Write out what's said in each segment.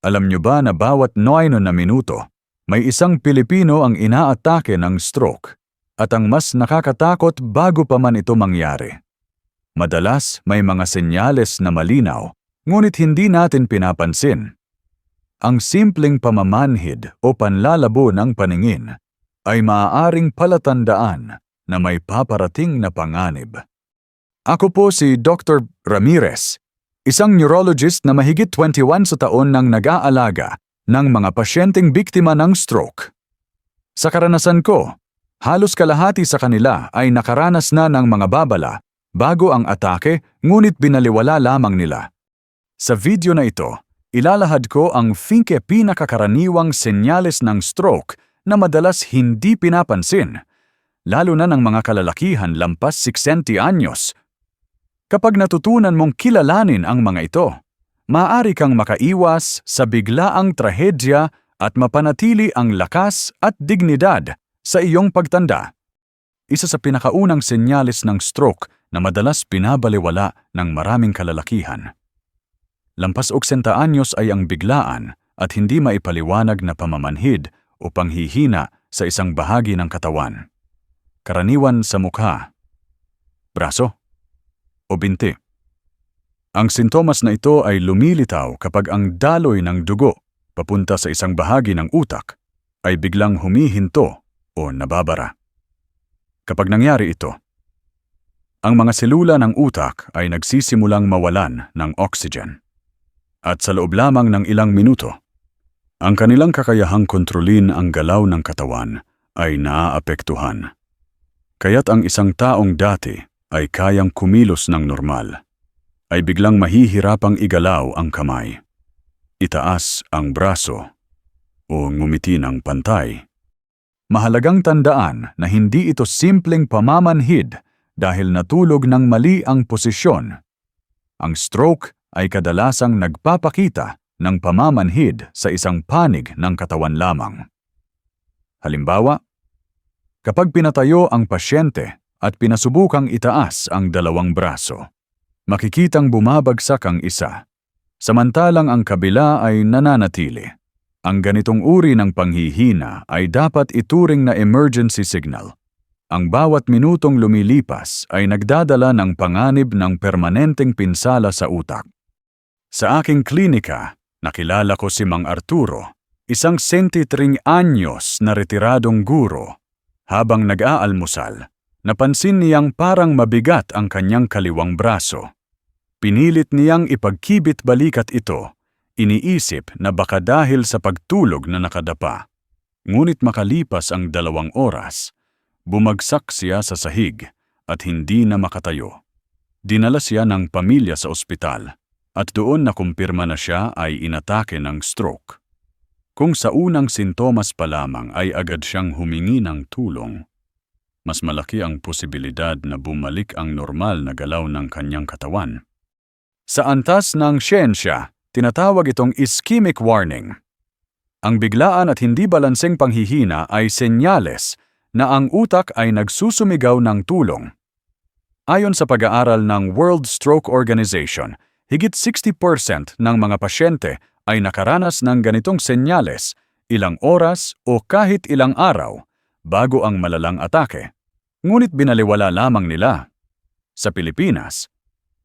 Alam nyo ba na bawat 9 na minuto, may isang Pilipino ang inaatake ng stroke at ang mas nakakatakot bago pa man ito mangyari. Madalas may mga senyales na malinaw, ngunit hindi natin pinapansin. Ang simpleng pamamanhid o panlalabo ng paningin ay maaaring palatandaan na may paparating na panganib. Ako po si Dr. Ramirez, isang neurologist na mahigit 21 sa taon nang nag-aalaga ng mga pasyenteng biktima ng stroke. Sa karanasan ko, halos kalahati sa kanila ay nakaranas na ng mga babala bago ang atake ngunit binaliwala lamang nila. Sa video na ito, ilalahad ko ang finke pinakakaraniwang senyales ng stroke na madalas hindi pinapansin, lalo na ng mga kalalakihan lampas 60 anyos Kapag natutunan mong kilalanin ang mga ito, maaari kang makaiwas sa biglaang trahedya at mapanatili ang lakas at dignidad sa iyong pagtanda. Isa sa pinakaunang senyales ng stroke na madalas pinabaliwala ng maraming kalalakihan. Lampas 80 anyos ay ang biglaan at hindi maipaliwanag na pamamanhid o panghihina sa isang bahagi ng katawan. Karaniwan sa mukha, braso, o binti. Ang sintomas na ito ay lumilitaw kapag ang daloy ng dugo papunta sa isang bahagi ng utak ay biglang humihinto o nababara. Kapag nangyari ito, ang mga selula ng utak ay nagsisimulang mawalan ng oxygen. At sa loob lamang ng ilang minuto, ang kanilang kakayahang kontrolin ang galaw ng katawan ay naaapektuhan. Kaya't ang isang taong dati ay kayang kumilos ng normal, ay biglang mahihirapang igalaw ang kamay, itaas ang braso, o ngumiti ng pantay. Mahalagang tandaan na hindi ito simpleng pamamanhid dahil natulog ng mali ang posisyon. Ang stroke ay kadalasang nagpapakita ng pamamanhid sa isang panig ng katawan lamang. Halimbawa, kapag pinatayo ang pasyente at pinasubukang itaas ang dalawang braso. Makikitang bumabagsak ang isa, samantalang ang kabila ay nananatili. Ang ganitong uri ng panghihina ay dapat ituring na emergency signal. Ang bawat minutong lumilipas ay nagdadala ng panganib ng permanenteng pinsala sa utak. Sa aking klinika, nakilala ko si Mang Arturo, isang 73 anyos na retiradong guro. Habang nag-aalmusal, Napansin niyang parang mabigat ang kanyang kaliwang braso. Pinilit niyang ipagkibit balikat ito, iniisip na baka dahil sa pagtulog na nakadapa. Ngunit makalipas ang dalawang oras, bumagsak siya sa sahig at hindi na makatayo. Dinala siya ng pamilya sa ospital at doon nakumpirma na siya ay inatake ng stroke. Kung sa unang sintomas pa lamang ay agad siyang humingi ng tulong, mas malaki ang posibilidad na bumalik ang normal na galaw ng kanyang katawan. Sa antas ng siyensya, tinatawag itong ischemic warning. Ang biglaan at hindi balanseng panghihina ay senyales na ang utak ay nagsusumigaw ng tulong. Ayon sa pag-aaral ng World Stroke Organization, higit 60% ng mga pasyente ay nakaranas ng ganitong senyales ilang oras o kahit ilang araw bago ang malalang atake. Ngunit binaliwala lamang nila. Sa Pilipinas,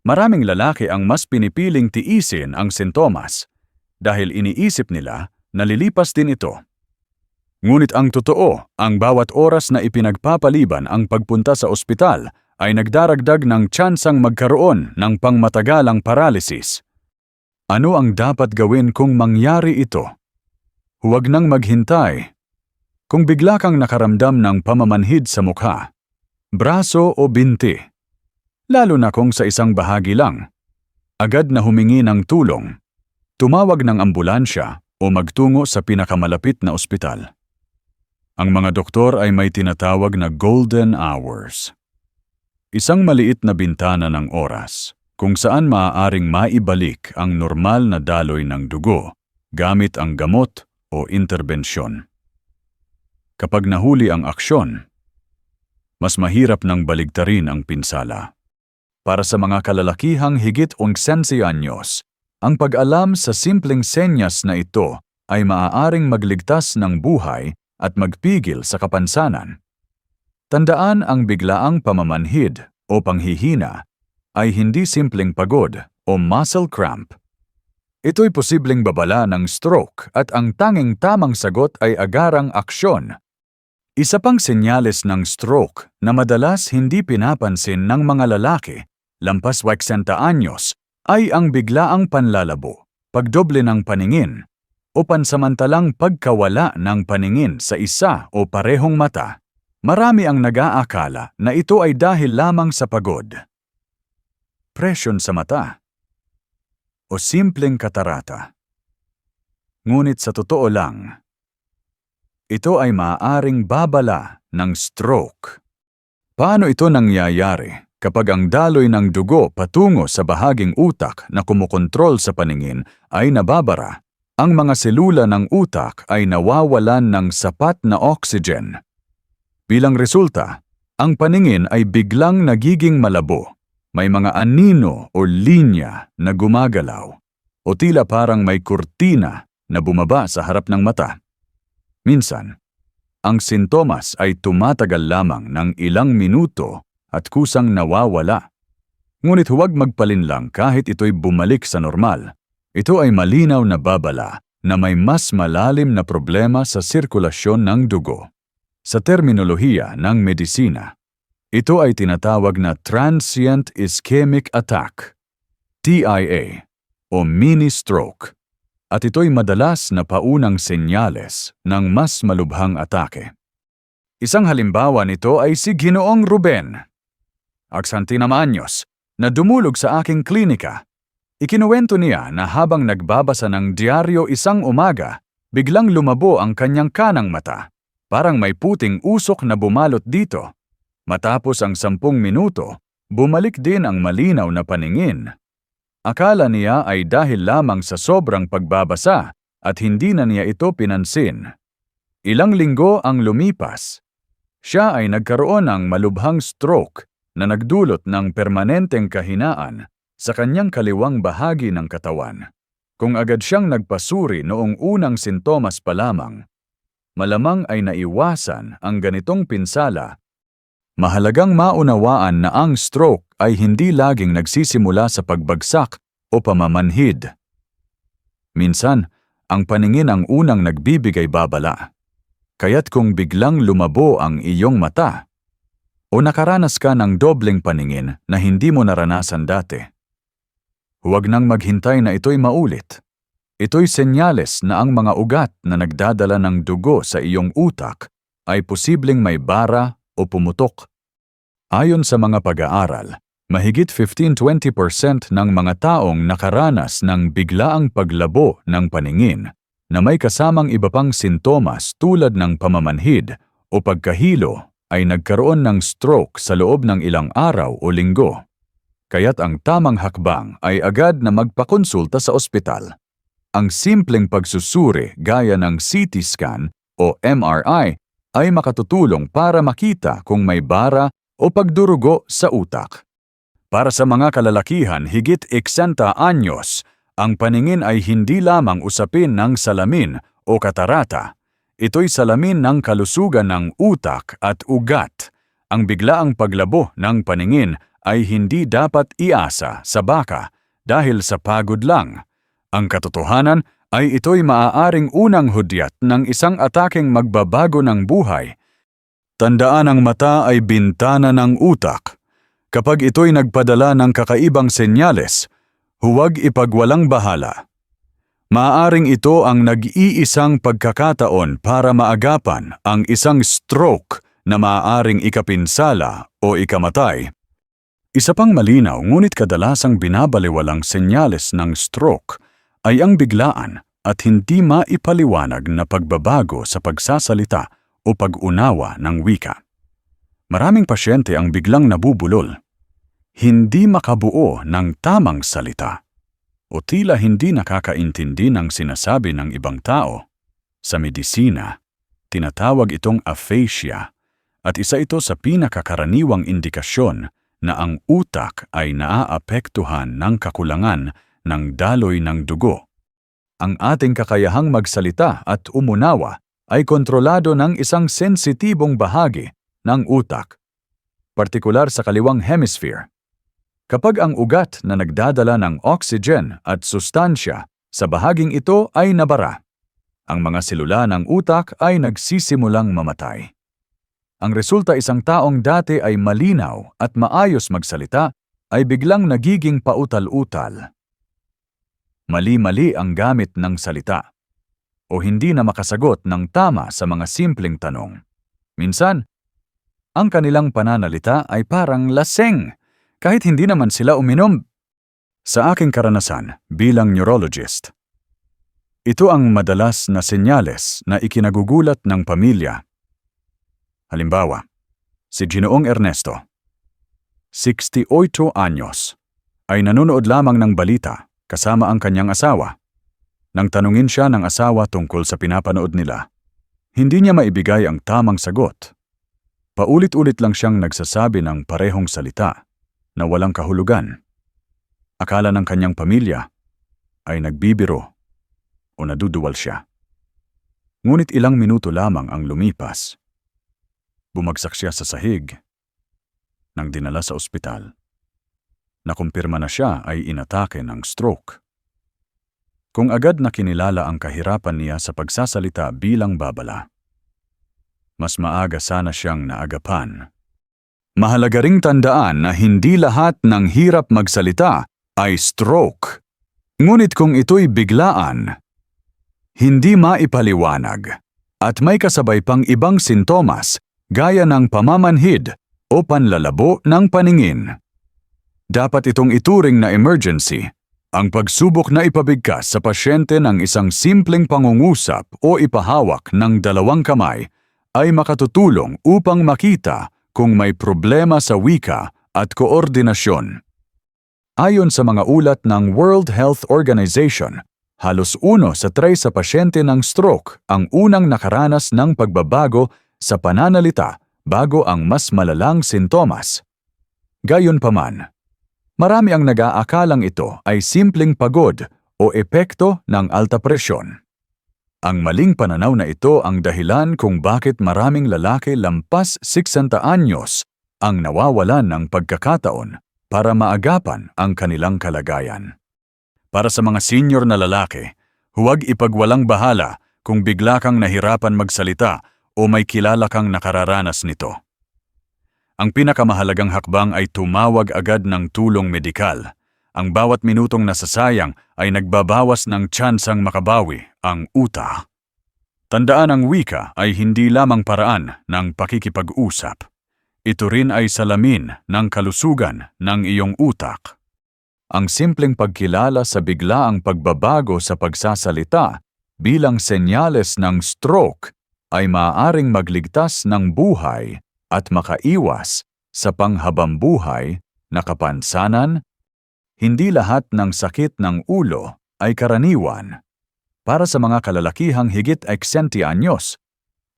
maraming lalaki ang mas pinipiling tiisin ang sintomas dahil iniisip nila na lilipas din ito. Ngunit ang totoo, ang bawat oras na ipinagpapaliban ang pagpunta sa ospital ay nagdaragdag ng tsansang magkaroon ng pangmatagalang paralysis. Ano ang dapat gawin kung mangyari ito? Huwag nang maghintay kung bigla kang nakaramdam ng pamamanhid sa mukha, braso o binti, lalo na kung sa isang bahagi lang, agad na humingi ng tulong, tumawag ng ambulansya o magtungo sa pinakamalapit na ospital. Ang mga doktor ay may tinatawag na golden hours. Isang maliit na bintana ng oras kung saan maaaring maibalik ang normal na daloy ng dugo gamit ang gamot o interbensyon. Kapag nahuli ang aksyon, mas mahirap nang baligtarin ang pinsala. Para sa mga kalalakihang higit 11 anyos, Ang pag-alam sa simpleng senyas na ito ay maaaring magligtas ng buhay at magpigil sa kapansanan. Tandaan ang biglaang pamamanhid o panghihina ay hindi simpleng pagod o muscle cramp. Ito'y posibleng babala ng stroke at ang tanging tamang sagot ay agarang aksyon. Isa pang senyales ng stroke na madalas hindi pinapansin ng mga lalaki, lampas 60 anyos, ay ang biglaang panlalabo, pagdoble ng paningin, o pansamantalang pagkawala ng paningin sa isa o parehong mata. Marami ang nag-aakala na ito ay dahil lamang sa pagod. Presyon sa mata o simpleng katarata. Ngunit sa totoo lang, ito ay maaaring babala ng stroke. Paano ito nangyayari kapag ang daloy ng dugo patungo sa bahaging utak na kumukontrol sa paningin ay nababara? Ang mga selula ng utak ay nawawalan ng sapat na oxygen. Bilang resulta, ang paningin ay biglang nagiging malabo may mga anino o linya na gumagalaw o tila parang may kurtina na bumaba sa harap ng mata. Minsan, ang sintomas ay tumatagal lamang ng ilang minuto at kusang nawawala. Ngunit huwag magpalinlang kahit ito'y bumalik sa normal. Ito ay malinaw na babala na may mas malalim na problema sa sirkulasyon ng dugo. Sa terminolohiya ng medisina, ito ay tinatawag na Transient Ischemic Attack, TIA, o mini-stroke, at ito'y madalas na paunang senyales ng mas malubhang atake. Isang halimbawa nito ay si Ginoong Ruben, Aksantina Maanyos, na dumulog sa aking klinika. Ikinuwento niya na habang nagbabasa ng diaryo isang umaga, biglang lumabo ang kanyang kanang mata. Parang may puting usok na bumalot dito Matapos ang sampung minuto, bumalik din ang malinaw na paningin. Akala niya ay dahil lamang sa sobrang pagbabasa at hindi na niya ito pinansin. Ilang linggo ang lumipas. Siya ay nagkaroon ng malubhang stroke na nagdulot ng permanenteng kahinaan sa kanyang kaliwang bahagi ng katawan. Kung agad siyang nagpasuri noong unang sintomas pa lamang, malamang ay naiwasan ang ganitong pinsala Mahalagang maunawaan na ang stroke ay hindi laging nagsisimula sa pagbagsak o pamamanhid. Minsan, ang paningin ang unang nagbibigay babala. Kaya't kung biglang lumabo ang iyong mata, o nakaranas ka ng dobleng paningin na hindi mo naranasan dati, huwag nang maghintay na ito'y maulit. Ito'y senyales na ang mga ugat na nagdadala ng dugo sa iyong utak ay posibleng may bara o pumutok. Ayon sa mga pag-aaral, mahigit 15-20% ng mga taong nakaranas ng biglaang paglabo ng paningin na may kasamang iba pang sintomas tulad ng pamamanhid o pagkahilo ay nagkaroon ng stroke sa loob ng ilang araw o linggo. Kaya't ang tamang hakbang ay agad na magpakonsulta sa ospital. Ang simpleng pagsusuri gaya ng CT scan o MRI ay makatutulong para makita kung may bara o pagdurugo sa utak. Para sa mga kalalakihan higit 60 anyos, ang paningin ay hindi lamang usapin ng salamin o katarata. Ito'y salamin ng kalusugan ng utak at ugat. Ang biglaang paglabo ng paningin ay hindi dapat iasa sa baka dahil sa pagod lang. Ang katotohanan ay ito'y maaaring unang hudyat ng isang ataking magbabago ng buhay. Tandaan ang mata ay bintana ng utak. Kapag ito'y nagpadala ng kakaibang senyales, huwag ipagwalang bahala. Maaaring ito ang nag-iisang pagkakataon para maagapan ang isang stroke na maaaring ikapinsala o ikamatay. Isa pang malinaw ngunit kadalasang binabaliwalang senyales ng stroke ay ang biglaan at hindi maipaliwanag na pagbabago sa pagsasalita o pag-unawa ng wika. Maraming pasyente ang biglang nabubulol, hindi makabuo ng tamang salita, o tila hindi nakakaintindi ng sinasabi ng ibang tao. Sa medisina, tinatawag itong aphasia at isa ito sa pinakakaraniwang indikasyon na ang utak ay naaapektuhan ng kakulangan ng daloy ng dugo. Ang ating kakayahang magsalita at umunawa ay kontrolado ng isang sensitibong bahagi ng utak, partikular sa kaliwang hemisphere. Kapag ang ugat na nagdadala ng oxygen at sustansya sa bahaging ito ay nabara, ang mga selula ng utak ay nagsisimulang mamatay. Ang resulta isang taong dati ay malinaw at maayos magsalita ay biglang nagiging pautal-utal. Mali-mali ang gamit ng salita o hindi na makasagot ng tama sa mga simpleng tanong. Minsan, ang kanilang pananalita ay parang laseng kahit hindi naman sila uminom. Sa aking karanasan bilang neurologist, ito ang madalas na senyales na ikinagugulat ng pamilya. Halimbawa, si Ginoong Ernesto, 68 anyos, ay nanonood lamang ng balita kasama ang kanyang asawa. Nang tanungin siya ng asawa tungkol sa pinapanood nila, hindi niya maibigay ang tamang sagot. Paulit-ulit lang siyang nagsasabi ng parehong salita na walang kahulugan. Akala ng kanyang pamilya ay nagbibiro o naduduwal siya. Ngunit ilang minuto lamang ang lumipas. Bumagsak siya sa sahig nang dinala sa ospital. Nakumpirma na siya ay inatake ng stroke. Kung agad na kinilala ang kahirapan niya sa pagsasalita bilang babala, mas maaga sana siyang naagapan. Mahalaga ring tandaan na hindi lahat ng hirap magsalita ay stroke. Ngunit kung ito'y biglaan, hindi maipaliwanag, at may kasabay pang ibang sintomas gaya ng pamamanhid o panlalabo ng paningin. Dapat itong ituring na emergency ang pagsubok na ipabigkas sa pasyente ng isang simpleng pangungusap o ipahawak ng dalawang kamay ay makatutulong upang makita kung may problema sa wika at koordinasyon. Ayon sa mga ulat ng World Health Organization, halos uno sa tres sa pasyente ng stroke ang unang nakaranas ng pagbabago sa pananalita bago ang mas malalang sintomas. Gayunpaman, marami ang nag-aakalang ito ay simpleng pagod o epekto ng alta presyon. Ang maling pananaw na ito ang dahilan kung bakit maraming lalaki lampas 60 anyos ang nawawalan ng pagkakataon para maagapan ang kanilang kalagayan. Para sa mga senior na lalaki, huwag ipagwalang bahala kung bigla kang nahirapan magsalita o may kilala kang nakararanas nito. Ang pinakamahalagang hakbang ay tumawag agad ng tulong medikal. Ang bawat minutong nasasayang ay nagbabawas ng tsansang makabawi ang uta. Tandaan ang wika ay hindi lamang paraan ng pakikipag-usap. Ito rin ay salamin ng kalusugan ng iyong utak. Ang simpleng pagkilala sa biglaang pagbabago sa pagsasalita bilang senyales ng stroke ay maaaring magligtas ng buhay at makaiwas sa panghabambuhay na kapansanan. Hindi lahat ng sakit ng ulo ay karaniwan. Para sa mga kalalakihang higit 60 anyos,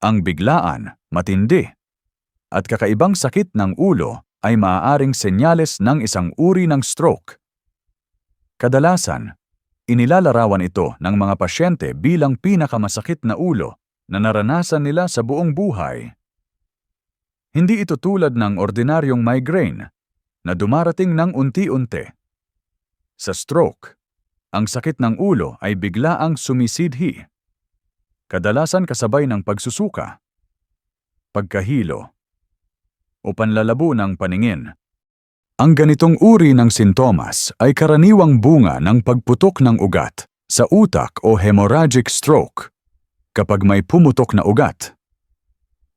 ang biglaan, matindi, at kakaibang sakit ng ulo ay maaaring senyales ng isang uri ng stroke. Kadalasan, inilalarawan ito ng mga pasyente bilang pinakamasakit na ulo na naranasan nila sa buong buhay. Hindi ito tulad ng ordinaryong migraine na dumarating ng unti-unti. Sa stroke, ang sakit ng ulo ay biglaang sumisidhi. Kadalasan kasabay ng pagsusuka, pagkahilo, o panlalabo ng paningin ang ganitong uri ng sintomas ay karaniwang bunga ng pagputok ng ugat sa utak o hemorrhagic stroke kapag may pumutok na ugat.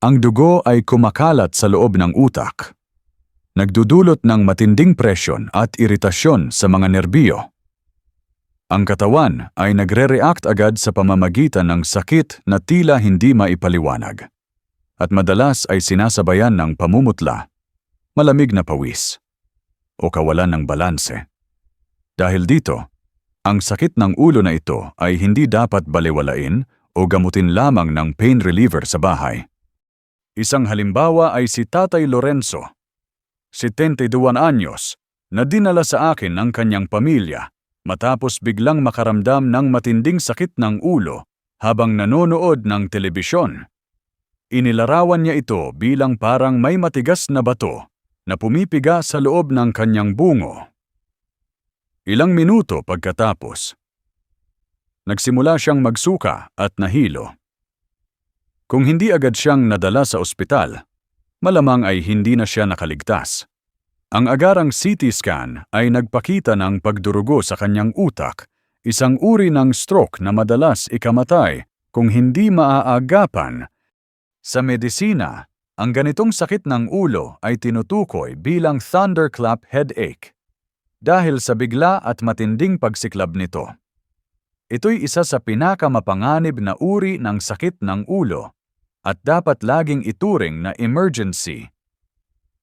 Ang dugo ay kumakalat sa loob ng utak. Nagdudulot ng matinding presyon at iritasyon sa mga nerbiyo. Ang katawan ay nagre-react agad sa pamamagitan ng sakit na tila hindi maipaliwanag. At madalas ay sinasabayan ng pamumutla, malamig na pawis o kawalan ng balanse. Dahil dito, ang sakit ng ulo na ito ay hindi dapat baliwalain o gamutin lamang ng pain reliever sa bahay. Isang halimbawa ay si Tatay Lorenzo, 72 anyos, na dinala sa akin ng kanyang pamilya matapos biglang makaramdam ng matinding sakit ng ulo habang nanonood ng telebisyon. Inilarawan niya ito bilang parang may matigas na bato na pumipiga sa loob ng kanyang bungo. Ilang minuto pagkatapos, nagsimula siyang magsuka at nahilo. Kung hindi agad siyang nadala sa ospital, malamang ay hindi na siya nakaligtas. Ang agarang CT scan ay nagpakita ng pagdurugo sa kanyang utak, isang uri ng stroke na madalas ikamatay kung hindi maaagapan. Sa medisina, ang ganitong sakit ng ulo ay tinutukoy bilang thunderclap headache dahil sa bigla at matinding pagsiklab nito. Ito'y isa sa pinakamapanganib na uri ng sakit ng ulo at dapat laging ituring na emergency.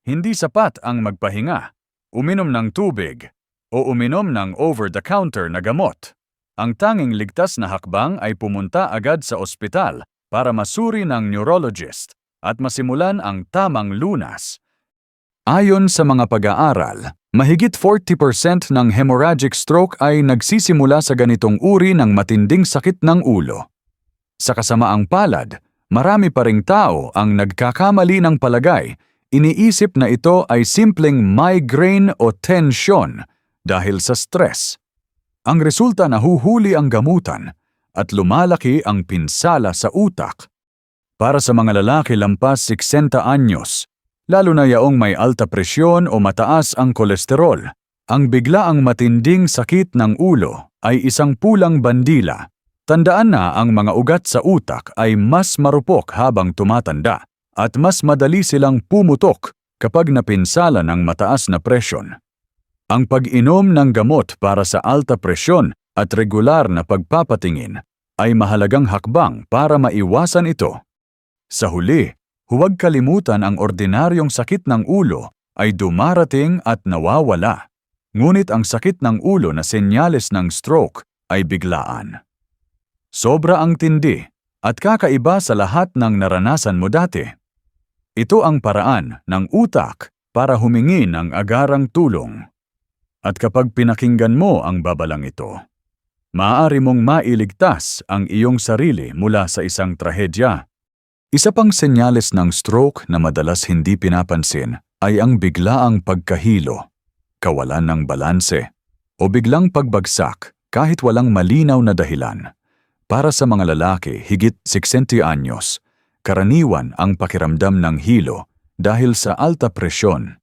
Hindi sapat ang magpahinga, uminom ng tubig, o uminom ng over-the-counter na gamot. Ang tanging ligtas na hakbang ay pumunta agad sa ospital para masuri ng neurologist at masimulan ang tamang lunas. Ayon sa mga pag-aaral, mahigit 40% ng hemorrhagic stroke ay nagsisimula sa ganitong uri ng matinding sakit ng ulo. Sa kasamaang palad, marami pa ring tao ang nagkakamali ng palagay, iniisip na ito ay simpleng migraine o tensyon dahil sa stress. Ang resulta nahuhuli ang gamutan at lumalaki ang pinsala sa utak. Para sa mga lalaki lampas 60 anyos, lalo na yaong may alta presyon o mataas ang kolesterol. Ang biglaang matinding sakit ng ulo ay isang pulang bandila. Tandaan na ang mga ugat sa utak ay mas marupok habang tumatanda at mas madali silang pumutok kapag napinsala ng mataas na presyon. Ang pag-inom ng gamot para sa alta presyon at regular na pagpapatingin ay mahalagang hakbang para maiwasan ito. Sa huli, Huwag kalimutan ang ordinaryong sakit ng ulo ay dumarating at nawawala. Ngunit ang sakit ng ulo na senyales ng stroke ay biglaan. Sobra ang tindi at kakaiba sa lahat ng naranasan mo dati. Ito ang paraan ng utak para humingi ng agarang tulong. At kapag pinakinggan mo ang babalang ito, maaari mong mailigtas ang iyong sarili mula sa isang trahedya isa pang senyales ng stroke na madalas hindi pinapansin ay ang biglaang pagkahilo, kawalan ng balanse, o biglang pagbagsak kahit walang malinaw na dahilan. Para sa mga lalaki higit 60 anyos, karaniwan ang pakiramdam ng hilo dahil sa alta presyon,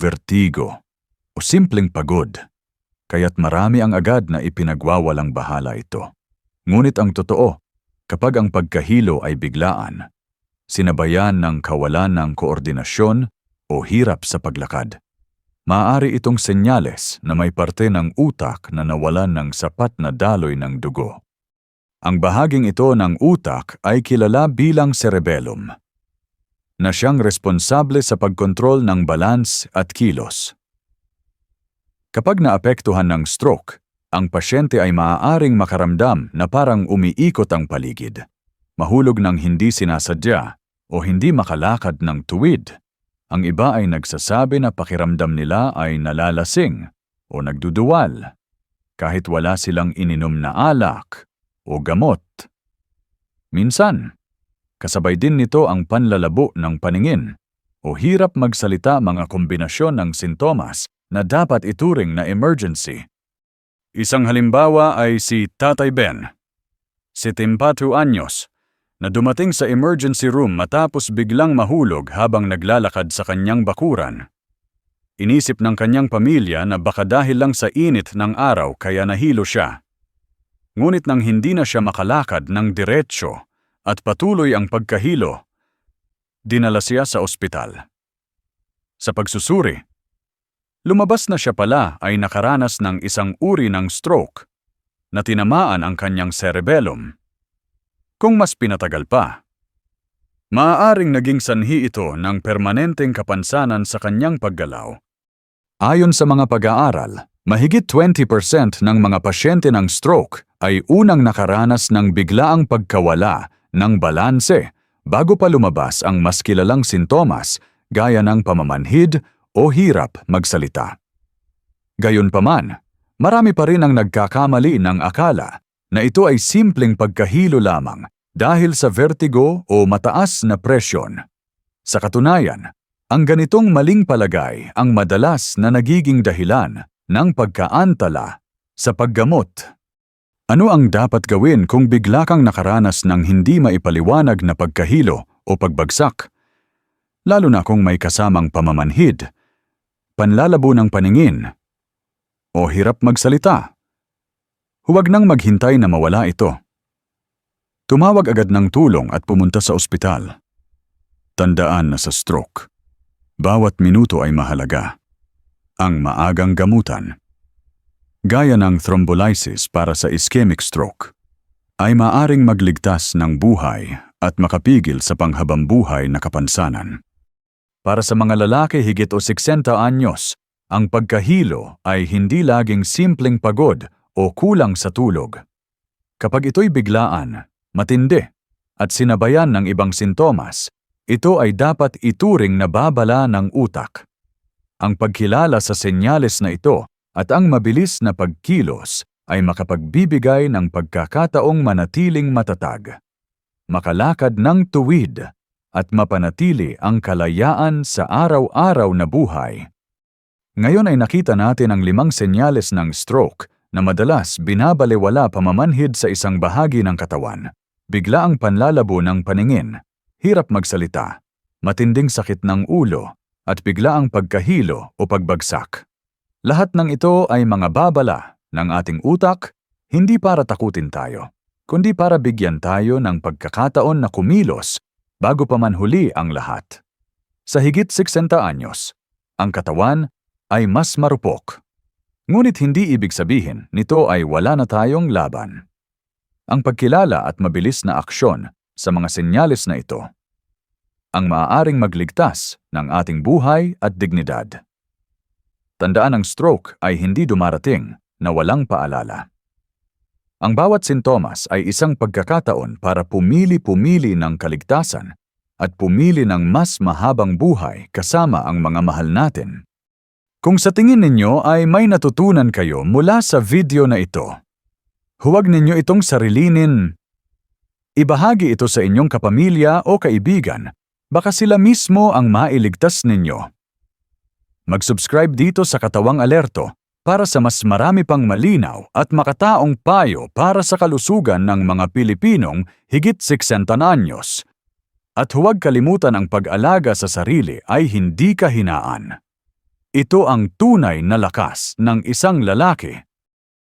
vertigo, o simpleng pagod. Kaya't marami ang agad na ipinagwawalang bahala ito. Ngunit ang totoo, kapag ang pagkahilo ay biglaan, sinabayan ng kawalan ng koordinasyon o hirap sa paglakad. Maaari itong senyales na may parte ng utak na nawalan ng sapat na daloy ng dugo. Ang bahaging ito ng utak ay kilala bilang cerebellum, na siyang responsable sa pagkontrol ng balance at kilos. Kapag naapektuhan ng stroke, ang pasyente ay maaaring makaramdam na parang umiikot ang paligid, mahulog ng hindi sinasadya, o hindi makalakad ng tuwid. Ang iba ay nagsasabi na pakiramdam nila ay nalalasing o nagduduwal kahit wala silang ininom na alak o gamot. Minsan, kasabay din nito ang panlalabo ng paningin o hirap magsalita mga kombinasyon ng sintomas na dapat ituring na emergency. Isang halimbawa ay si Tatay Ben, 72 anyos, na dumating sa emergency room matapos biglang mahulog habang naglalakad sa kanyang bakuran. Inisip ng kanyang pamilya na baka dahil lang sa init ng araw kaya nahilo siya. Ngunit nang hindi na siya makalakad ng diretsyo at patuloy ang pagkahilo, dinala siya sa ospital. Sa pagsusuri, lumabas na siya pala ay nakaranas ng isang uri ng stroke na tinamaan ang kanyang cerebellum kung mas pinatagal pa. Maaaring naging sanhi ito ng permanenteng kapansanan sa kanyang paggalaw. Ayon sa mga pag-aaral, mahigit 20% ng mga pasyente ng stroke ay unang nakaranas ng biglaang pagkawala ng balanse bago pa lumabas ang mas kilalang sintomas gaya ng pamamanhid o hirap magsalita. Gayunpaman, Marami pa rin ang nagkakamali ng akala na ito ay simpleng pagkahilo lamang dahil sa vertigo o mataas na presyon. Sa katunayan, ang ganitong maling palagay ang madalas na nagiging dahilan ng pagkaantala sa paggamot. Ano ang dapat gawin kung bigla kang nakaranas ng hindi maipaliwanag na pagkahilo o pagbagsak? Lalo na kung may kasamang pamamanhid, panlalabo ng paningin, o hirap magsalita. Huwag nang maghintay na mawala ito. Tumawag agad ng tulong at pumunta sa ospital. Tandaan na sa stroke, bawat minuto ay mahalaga. Ang maagang gamutan, gaya ng thrombolysis para sa ischemic stroke, ay maaring magligtas ng buhay at makapigil sa panghabambuhay na kapansanan. Para sa mga lalaki higit o 60 anyos, ang pagkahilo ay hindi laging simpleng pagod o kulang sa tulog. Kapag ito'y biglaan, matindi, at sinabayan ng ibang sintomas, ito ay dapat ituring na babala ng utak. Ang pagkilala sa senyales na ito at ang mabilis na pagkilos ay makapagbibigay ng pagkakataong manatiling matatag, makalakad ng tuwid, at mapanatili ang kalayaan sa araw-araw na buhay. Ngayon ay nakita natin ang limang senyales ng stroke na madalas binabalewala pamamanhid sa isang bahagi ng katawan. Bigla ang panlalabo ng paningin, hirap magsalita, matinding sakit ng ulo, at bigla ang pagkahilo o pagbagsak. Lahat ng ito ay mga babala ng ating utak, hindi para takutin tayo, kundi para bigyan tayo ng pagkakataon na kumilos bago pa man huli ang lahat. Sa higit 60 anyos, ang katawan ay mas marupok. Ngunit hindi ibig sabihin nito ay wala na tayong laban. Ang pagkilala at mabilis na aksyon sa mga senyales na ito ang maaaring magligtas ng ating buhay at dignidad. Tandaan ang stroke ay hindi dumarating na walang paalala. Ang bawat sintomas ay isang pagkakataon para pumili-pumili ng kaligtasan at pumili ng mas mahabang buhay kasama ang mga mahal natin. Kung sa tingin ninyo ay may natutunan kayo mula sa video na ito, huwag ninyo itong sarilinin. Ibahagi ito sa inyong kapamilya o kaibigan Baka sila mismo ang mailigtas ninyo. Mag-subscribe dito sa Katawang Alerto para sa mas marami pang malinaw at makataong payo para sa kalusugan ng mga Pilipinong higit 60 anyos. At huwag kalimutan ang pag-alaga sa sarili ay hindi kahinaan. Ito ang tunay na lakas ng isang lalaki